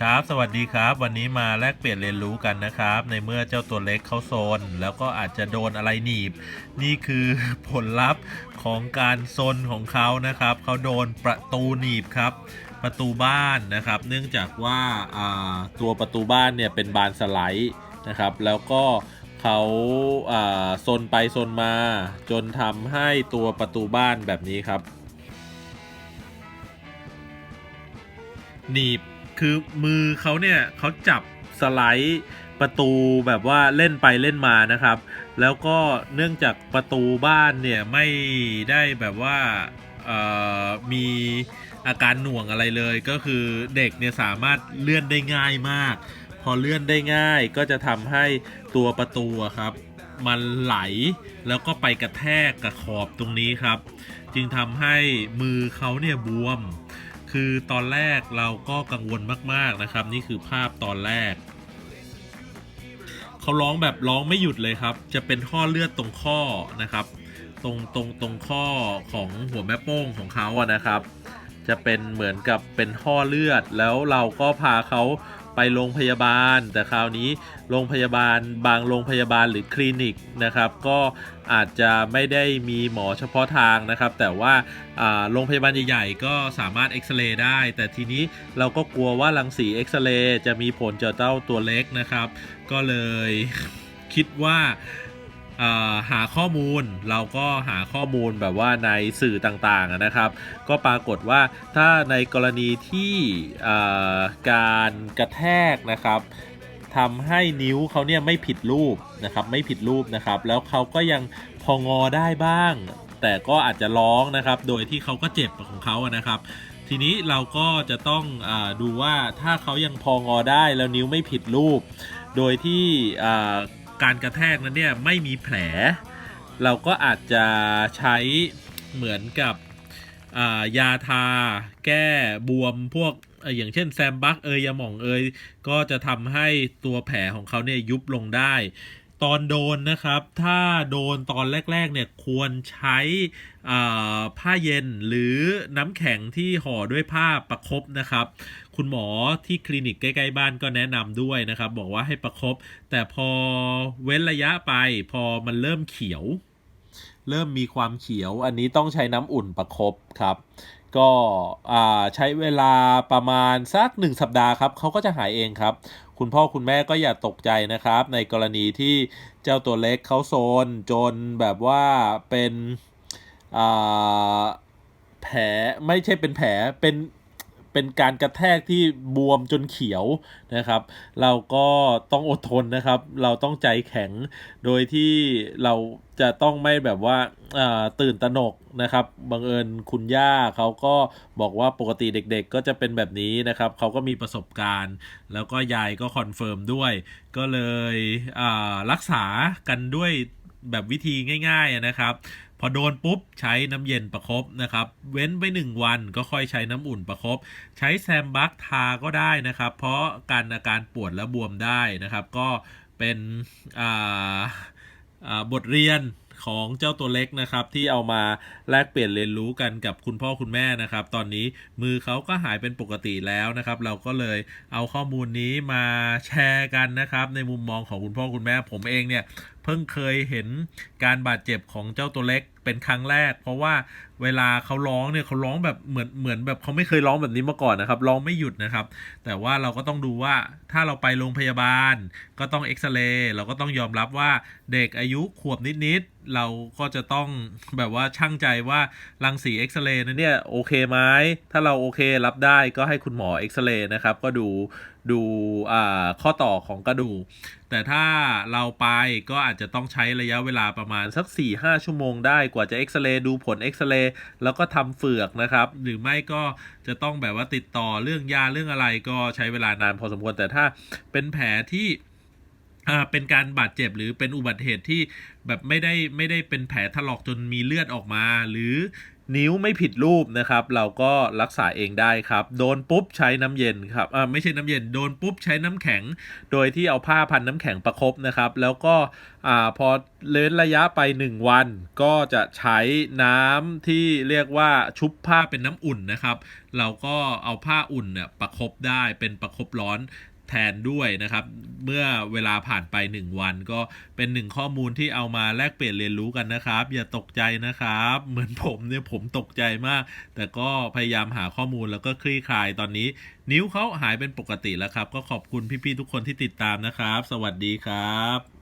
ครับ สวัสดีครับ วันนี้มาแลกเปลี่ยนเรียนรู้กันนะครับ ในเมื่อเจ้าตัวเล็กเขาโซน แล้วก็อาจจะโดนอะไรหนีบ นี่คือผลลัพธ์ของการโซนของเขานะครับ เขาโดนประตูหนีบครับ ประตูบ้านนะครับ เนื่องจากว่าตัวประตูบ้านเนี่ยเป็นบานสไลด์นะครับ แล้วก็ เขาอ่าซนไปโซนมา จนทำให้ตัวประตูบ้านแบบนี้ครับ หนีบคือมือเขาเนี่ยเขาจับสไลด์ประตูแบบว่าเล่นไปเล่นมานะครับ แล้วก็เนื่องจากประตูบ้านเนี่ยไม่ได้แบบว่าอ่อมีอาการหน่วงอะไรเลย ก็คือเด็กเนี่ยสามารถเลื่อนได้ง่ายมาก พอเลื่อนได้ง่ายก็จะทำให้ตัวประตูครับ มันไหลแล้วก็ไปกระแทกกับขอบตรงนี้ครับ จึงทำให้มือเขาเนี่ยบวม คือตอนแรกเราก็กังวลมากๆนะครับ นี่คือภาพตอนแรกเขาร้องแบบร้องไม่หยุดเลยครับ จะเป็นข้อเลือดตรงข้อนะครับ ตรงตรงตรงข้อของหัวแม่โป้งของเขาอะนะครับ จะเป็นเหมือนกับเป็นข้อเลือดแล้วเราก็พาเขา ไปโรงพยาบาล แต่คราวนี้โรงพยาบาลบางโรงพยาบาลหรือคลินิกนะครับ ก็อาจจะไม่ได้มีหมอเฉพาะทางนะครับ แต่ว่าโรงพยาบาลใหญ่ๆก็สามารถเอ็กซเรย์ได้ แต่ทีนี้เราก็กลัวว่ารังสีเอ็กซเรย์จะมีผลเจอเจ้าตัวเล็กนะครับ ก็เลยคิดว่า หาข้อมูลเราก็หาข้อมูลแบบว่าในสื่อต่างๆนะครับ ก็ปรากฏว่าถ้าในกรณีที่การกระแทกนะครับทำให้นิ้วเขาเนี่ยไม่ผิดรูปนะครับไม่ผิดรูปนะครับ แล้วเขาก็ยังพองอได้บ้าง แต่ก็อาจจะร้องนะครับ โดยที่เขาก็เจ็บของเขานะครับ ทีนี้เราก็จะต้องอดูว่าถ้าเขายังพองอได้แล้วนิ้วไม่ผิดรูป โดยที่ การกระแทกนั้นเนี่ยไม่มีแผล เราก็อาจจะใช้เหมือนกับยาทาแก้บวมพวกเอ่ออย่างเช่นแซมบักเอยยาหม่องเอยก็จะทำให้ตัวแผลของเขาเนี่ยยุบลงได้ ตอนโดนนะครับ ถ้าโดนตอนแรก ๆ เนี่ยควรใช้ผ้าเย็นหรือน้ำแข็งที่ห่อด้วยผ้าประคบนะครับ คุณหมอที่คลินิกใกล้ๆบ้านก็แนะนำด้วยนะครับ บอกว่าให้ประคบแต่พอเว้นระยะไป พอมันเริ่มเขียว เริ่มมีความเขียว อันนี้ต้องใช้น้ำอุ่นประคบครับ ก็ใช้เวลาประมาณสักหนึ่งสัปดาห์ครับเขาก็จะหายเองครับ คุณพ่อคุณแม่ก็อย่าตกใจนะครับ ในกรณีที่เจ้าตัวเล็กเขาโซนจนแบบว่าเป็นแผลไม่ใช่เป็นแผลเป็นเป็นการกระแทกที่บวมจนเขียวนะครับ เราก็ต้องอดทนนะครับ เราต้องใจแข็ง โดยที่เราจะต้องไม่แบบว่า ตื่นตระหนกนะครับบังเอิญคุณย่าเขาก็บอกว่าปกติเด็กๆ ก็จะเป็นแบบนี้นะครับเขาก็มีประสบการณ์ แล้วก็ยายก็คอนเฟิร์มด้วย ก็เลยรักษากันด้วยแบบวิธีง่ายๆนะครับ พอโดนปุ๊บใช้น้ำเย็นประคบนะครับ เว้นไป1วันก็ค่อยใช้น้ำอุ่นประคบใช้แซมบักทาก็ได้นะครับ เพราะการอาการปวดและบวมได้นะครับ ก็เป็นบทเรียน ของเจ้าตัวเล็กนะครับ ที่เอามาแลกเปลี่ยนเรียนรู้กันกับคุณพ่อคุณแม่นะครับ ตอนนี้มือเขาก็หายเป็นปกติแล้วนะครับ เราก็เลยเอาข้อมูลนี้มาแชร์กันนะครับ ในมุมมองของคุณพ่อคุณแม่ผมเองเนี่ย เพิ่งเคยเห็นการบาดเจ็บของเจ้าตัวเล็กเป็นครั้งแรก เพราะว่าเวลาเขาร้องเนี่ยเขาร้องแบบเหมือนเหมือนแบบเขาไม่เคยร้องแบบนี้มาก่อนนะครับร้องไม่หยุดนะครับ แต่ว่าเราก็ต้องดูว่าถ้าเราไปโรงพยาบาล ก็ต้องเอ็กซเรย์เราก็ต้องยอมรับว่าเด็กอายุขวบนิดๆเราก็จะต้องแบบว่าช่างใจว่ารังสีเอ็กซเรย์นั้นเนี่ยโอเคไหมถ้าเราโอเครับได้ก็ให้คุณหมอเอ็กซเรย์นะครับก็ดูดูอ่าข้อต่อของกระดูกแต่ถ้าเราไปก็อาจจะต้องใช้ระยะเวลาประมาณสัก 4-5 ชั่วโมงได้กว่าจะเอ็กซเรย์ดูผลเอ็กซเรย์แล้วก็ทำเฟือกนะครับ หรือไม่ก็จะต้องแบบว่าติดต่อเรื่องยาเรื่องอะไรก็ใช้เวลานานพอสมควรแต่ถ้าเป็นแผลที่ เป็นการบาดเจ็บหรือเป็นอุบัติเหตุที่แบบไม่ได้ไม่ได้เป็นแผลถลอกจนมีเลือดออกมา หรือนิ้วไม่ผิดรูปนะครับ เราก็รักษาเองได้ครับ โดนปุ๊บใช้น้ำเย็นครับอ่าไม่ใช่น้ำเย็นโดนปุ๊บใช้น้ำแข็ง โดยที่เอาผ้าพันน้ำแข็งประคบนะครับ แล้วก็อ่าพอเล้นระยะไป 1 วัน ก็จะใช้น้ำที่เรียกว่าชุบผ้าเป็นน้ำอุ่นนะครับ เราก็เอาผ้าอุ่นเนี่ยประคบได้เป็นประคบร้อน แทนด้วยนะครับ เมื่อเวลาผ่านไป 1 วันก็เป็นหนึ่งข้อมูลที่เอามาแลกเปลี่ยนเรียนรู้กันนะครับ อย่าตกใจนะครับ เหมือนผมเนี่ยผมตกใจมาก แต่ก็พยายามหาข้อมูลแล้วก็คลี่คลายตอนนี้ นิ้วเขาหายเป็นปกติแล้วครับ ก็ขอบคุณพี่ๆทุกคนที่ติดตามนะครับ สวัสดีครับ